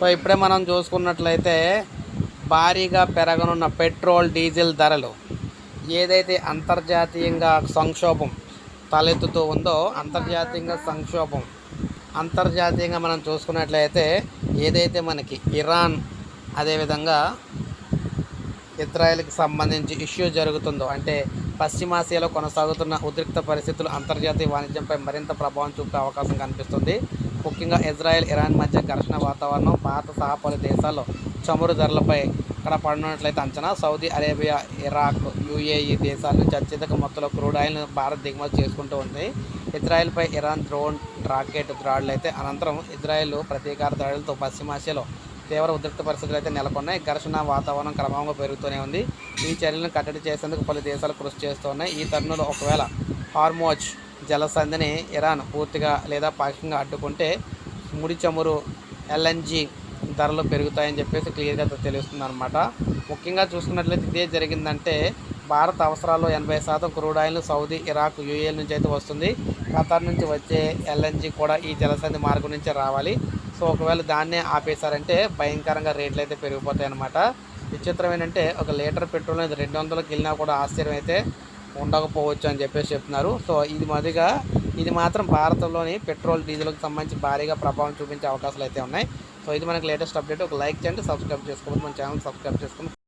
So ఇప్పుడే మనం చూసుకున్నట్లయితే భారీగా పెరగనున్న పెట్రోల్ డీజిల్ ధరలు ఏదైతే అంతర్జాతీయంగా సంక్షోభం తలెత్తుతూ ఉందో అంతర్జాతీయంగా సంక్షోభం అంతర్జాతీయంగా మనం చూసుకున్నట్లయితే ఏదైతే మనకి ఇరాన్ అదేవిధంగా ఇజ్రాయెల్కి సంబంధించి ఇష్యూ జరుగుతుందో అంటే పశ్చిమాసియాలో కొనసాగుతున్న ఉద్రిక్త పరిస్థితులు అంతర్జాతీయ వాణిజ్యంపై మరింత ప్రభావం చూపే అవకాశం కనిపిస్తుంది. ముఖ్యంగా ఇజ్రాయెల్ ఇరాన్ మధ్య ఘర్షణ వాతావరణం పాత సహా పలు దేశాల్లో చమురు ధరలపై ఇక్కడ పడినట్లయితే అంచనా. సౌదీ అరేబియా ఇరాక్ యుఏఈ దేశాల నుంచి అత్యధిక మొత్తంలో క్రూడ్ ఆయిల్ను భారత్ దిగుమతి చేసుకుంటూ ఉంది. ఇజ్రాయెల్పై ఇరాన్ డ్రోన్ రాకెట్ దాడులు అయితే అనంతరం ఇజ్రాయెల్ ప్రతీకార దాడులతో పశ్చిమాసియాలో తీవ్ర ఉద్రిక్త పరిస్థితులు అయితే నెలకొన్నాయి. ఘర్షణ వాతావరణం క్రమంగా పెరుగుతూనే ఉంది. ఈ చర్యలను కట్టడి చేసేందుకు పలు దేశాలు కృషి చేస్తున్నాయి. ఈ తరుణంలో ఒకవేళ హార్మోజ్ జలసంధిని ఇరాన్ పూర్తిగా లేదా పాక్షికంగా అడ్డుకుంటే ముడి చమురు ఎల్ఎన్జి ధరలు పెరుగుతాయని చెప్పేసి క్లియర్గా తెలుస్తుంది అనమాట ముఖ్యంగా చూసుకున్నట్లయితే ఇదే జరిగిందంటే భారత అవసరాల్లో ఎనభై శాతం crude oil Saudi Iraq UAE నుంచి అయితే వస్తుంది. ఖతార్ నుంచి వచ్చే ఎల్ఎన్జి కూడా ఈ జలసంధి మార్గం నుంచే రావాలి. సో ఒకవేళ దాన్నే ఆపేశారంటే భయంకరంగా రేట్లు అయితే పెరిగిపోతాయి అనమాట విచిత్రం ఏంటంటే ఒక లీటర్ పెట్రోల్ అనేది రెండు వందలకు వెళ్ళినా కూడా ఆశ్చర్యం అయితే ఉండకపోవచ్చు అని చెప్పేసి చెప్తున్నారు. సో ఇది మొదటిగా ఇది మాత్రం భారత్లోని పెట్రోల్ డీజిల్కి సంబంధించి భారీగా ప్రభావం చూపించే అవకాశాలు అయితే ఉన్నాయి. సో ఇది మనకి లేటెస్ట్ అప్డేట్. ఒక లైక్ చేయండి సబ్స్క్రైబ్ చేసుకోవచ్చు మన ఛానల్ సబ్స్క్రైబ్ చేసుకోండి.